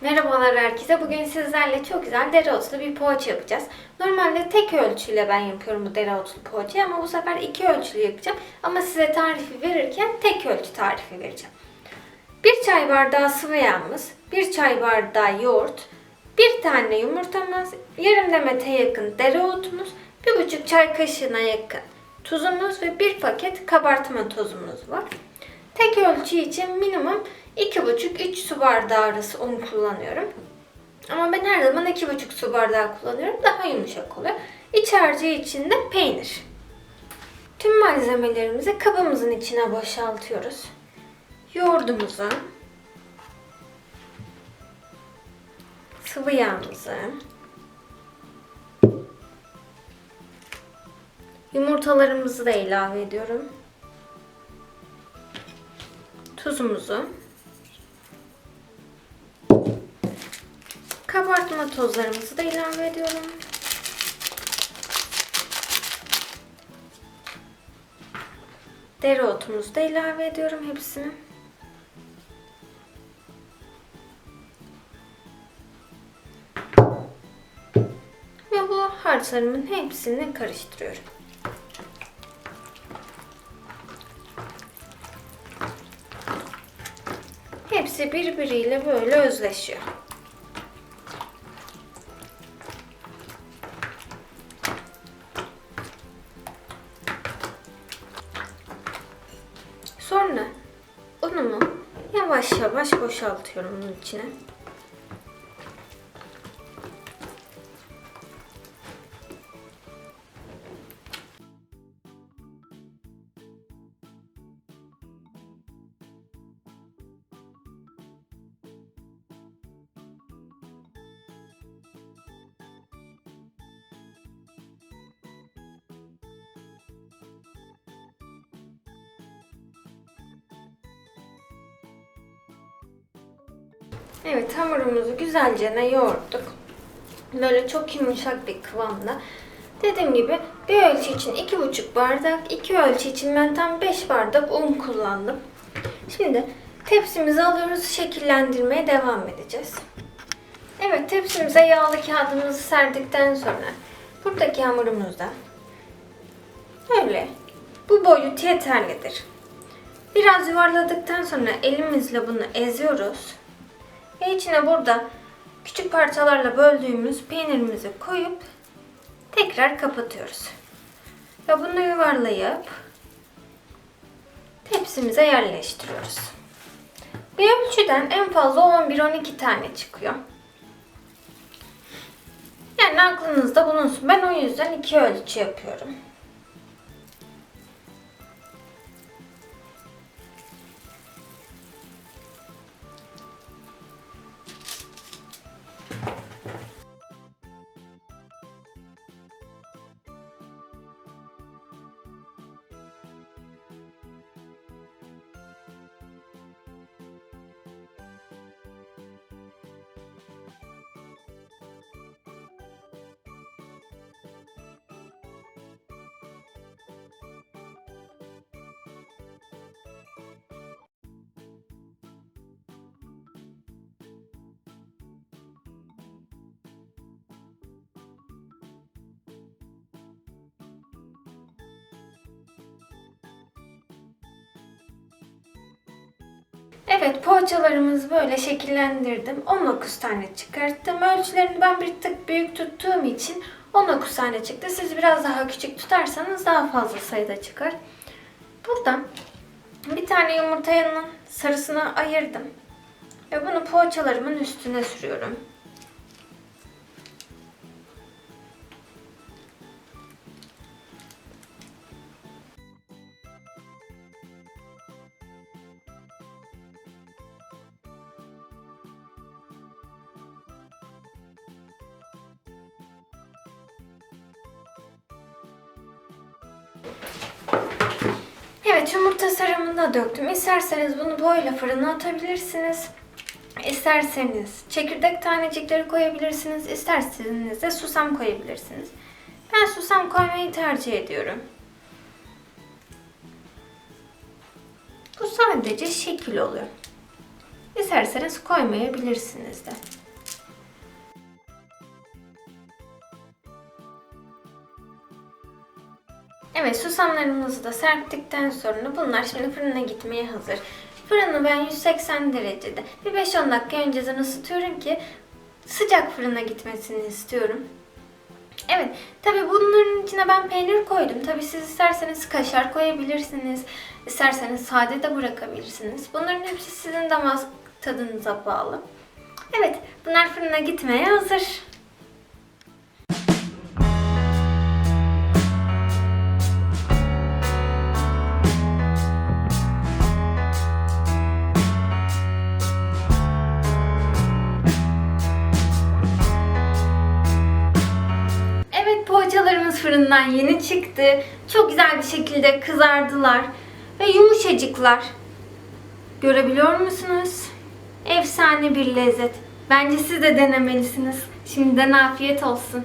Merhabalar herkese. Bugün sizlerle çok güzel dereotlu bir poğaça yapacağız. Normalde tek ölçüyle ben yapıyorum bu dereotlu poğaçayı ama bu sefer iki ölçülü yapacağım. Ama size tarifi verirken tek ölçü tarifi vereceğim. Bir çay bardağı sıvı yağımız, bir çay bardağı yoğurt, bir tane yumurtamız, yarım demete yakın dereotumuz, bir buçuk çay kaşığına yakın tuzumuz ve bir paket kabartma tozumuz var. Tek ölçü için minimum 2,5-3 su bardağı arası un kullanıyorum. Ama ben her zaman 2,5 su bardağı kullanıyorum. Daha yumuşak oluyor. İç harcı için de peynir. Tüm malzemelerimizi kabımızın içine boşaltıyoruz. Yoğurdumuzu, sıvı yağımızı, yumurtalarımızı da ilave ediyorum. Tuzumuzu, kabartma tozlarımızı da ilave ediyorum. Dereotumuzu da ilave ediyorum hepsini. Ve bu harçlarımın hepsini karıştırıyorum. Hepsi birbiriyle böyle özleşiyor. Yavaş yavaş boşaltıyorum bunun içine. Evet hamurumuzu güzelce ne yoğurttuk. Böyle çok yumuşak bir kıvamda. Dediğim gibi bir ölçü için 2,5 bardak, iki ölçü için ben tam 5 bardak un kullandım. Şimdi tepsimizi alıyoruz, şekillendirmeye devam edeceğiz. Evet tepsimize yağlı kağıdımızı serdikten sonra buradaki hamurumuzda böyle bu boyut yeterlidir. Biraz yuvarladıktan sonra elimizle bunu eziyoruz. Ve içine burada küçük parçalarla böldüğümüz peynirimizi koyup tekrar kapatıyoruz. Ve bunu yuvarlayıp tepsimize yerleştiriyoruz. Bir ölçüden en fazla 11-12 tane çıkıyor. Yani aklınızda bulunsun. Ben o yüzden iki ölçü yapıyorum. Evet poğaçalarımızı böyle şekillendirdim. 19 tane çıkarttım. Ölçülerini ben bir tık büyük tuttuğum için 19 tane çıktı. Siz biraz daha küçük tutarsanız daha fazla sayıda çıkar. Buradan bir tane yumurtanın sarısını ayırdım. Ve bunu poğaçalarımın üstüne sürüyorum. Evet yumurta sarımını döktüm. İsterseniz bunu böyle fırına atabilirsiniz. İsterseniz çekirdek tanecikleri koyabilirsiniz. İsterseniz de susam koyabilirsiniz. Ben susam koymayı tercih ediyorum. Bu sadece şekil oluyor. İsterseniz koymayabilirsiniz de. Evet susamlarımızı da serptikten sonra bunlar şimdi fırına gitmeye hazır. Fırını ben 180 derecede bir 5-10 dakika önceden ısıtıyorum ki sıcak fırına gitmesini istiyorum. Evet, tabi bunların içine ben peynir koydum. Tabi siz isterseniz kaşar koyabilirsiniz. isterseniz sade de bırakabilirsiniz. Bunların hepsi sizin damak tadınıza bağlı. Evet, bunlar fırına gitmeye hazır. Fırından yeni çıktı. Çok güzel bir şekilde kızardılar ve yumuşacıklar. Görebiliyor musunuz? Efsane bir lezzet. Bence siz de denemelisiniz. Şimdiden afiyet olsun.